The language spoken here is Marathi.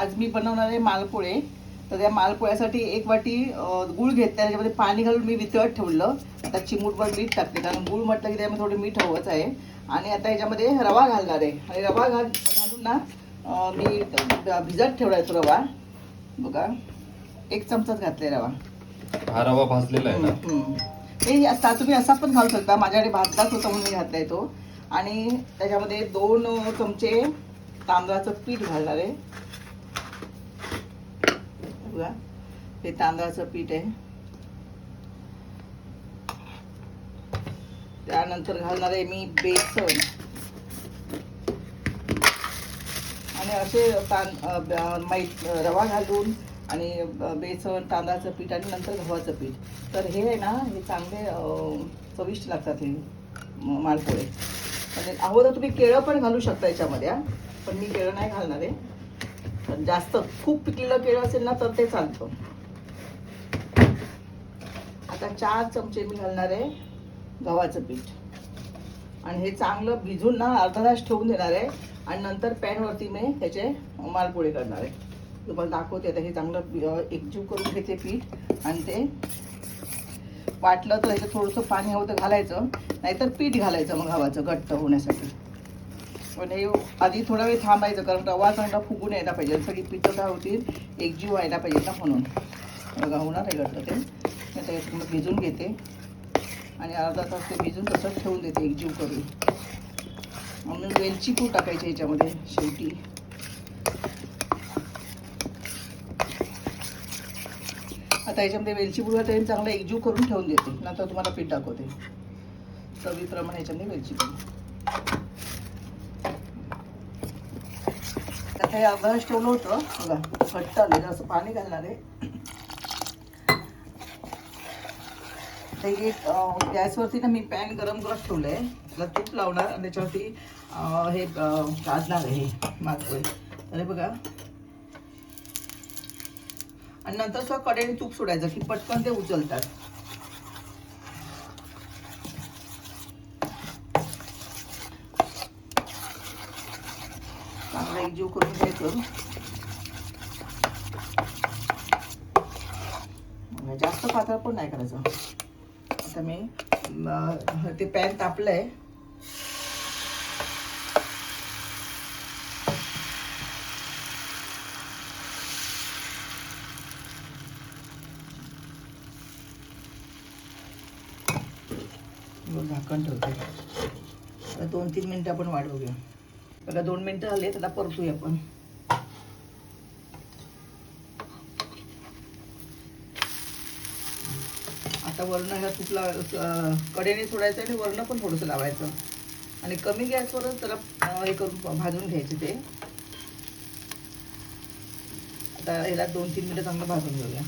आज मी बनवणार आहे मालपोळे. तर त्या मालपोळ्यासाठी एक वाटी गूळ घेतला त्याच्यामध्ये पाणी घालून मी वितळत ठेवलं. आता चिमूटभर मीठ टाकते कारण गूळ म्हटलं की त्यामध्ये थोडं मीठ हवंच आहे. आणि आता याच्यामध्ये रवा घालणार आहे. आणि रवा घाल घालून ना मी भिजत ठेवला आहे तो रवा. बघा एक चमचाच घातलाय रवा. हा रवा भाजलेला आहे. हे असा तुम्ही असा पण घालू शकता. माझ्याकडे भाजलाच होता म्हणून मी घातलाय तो. आणि त्याच्यामध्ये दोन चमचे तांदळाचं पीठ घालणार आहे. बघा हे तांदळाचं पीठ आहे. त्यानंतर घालणार आहे मी बेसन. आणि असे तां अं, मै- रवा घालून आणि बेसन तांदळाचं पीठ आणि नंतर गव्हाचं पीठ. तर हे आहे ना हे चांगले चविष्ट लागतात हे म- मालपोळे. म्हणजे आणि अगोदर तुम्ही केळं पण घालू शकता याच्यामध्ये पण मी केळं नाही घालणार आहे. पण जास्त खूप पिकलेलं केळं असेल ना तर ते चालतं. आता चार चमचे मी घालणार आहे गव्हाचं पीठ. आणि हे चांगलं भिजून ना अर्धा तास ठेवून देणार आहे. आणि नंतर पॅनवरती मी त्याचे मालपोळे करणार आहे. तुम्हाला दाखवते आता हे चांगलं एकजीव करून घेते पीठ. आणि ते वाटलं तर ह्याचं थोडंसं पाणी हवं तर घालायचं. नाहीतर पीठ घालायचं मग गव्हाचं घट्ट होण्यासाठी. पण हे आधी थोडा वेळ थांबायचं कारण रवा चांगला फुगून यायला पाहिजे. सगळी पिठं काय होतील? एकजीव व्हायला पाहिजे ना म्हणून. बघा होणार आहे घटलं ते. मी आता याच्यात भिजून घेते. आणि अर्धा तास ते भिजून तसंच ठेवून देते एकजीव करून. म्हणून वेलची पूड टाकायची याच्यामध्ये शेवटी. आता याच्यामध्ये वेलची पूड घालते चांगला चांगलं एकजीव करून ठेवून देते. नंतर तुम्हाला पीठ दाखवते. चवीप्रमाणे याच्यामध्ये वेलची पूड आता हे अभ्यास ठेवलं होतं. बघा घट्ट आले असं पाणी घालणार आहे. ते एक गॅसवरती ना मी पॅन गरम करत ठेवलं आहे त्याला तूप लावणार आणि त्याच्यावरती हे अं, भाजणार आहे हे अरे बघा. आणि नंतर सुद्धा कडेने तूप सोडायचं की पटकन ते उचलतात चांगला एकजीव करून घ्यायचं जास्त पातळ पण नाही करायचं. आता मी ते पॅन तापलंय. झाकण ठेवते दोन तीन मिनिटं आपण वाढवूया. बघा दोन मिनिटं झाले आता परतूया आपण. आता वरण ह्या तूप लाव कडेने सोडायचं आणि वरण पण थोडंसं लावायचं. आणि कमी गॅसवरच त्याला हे करून भाजून घ्यायचे ते. आता ह्याला दोन तीन मिनिटं चांगलं भाजून घेऊया.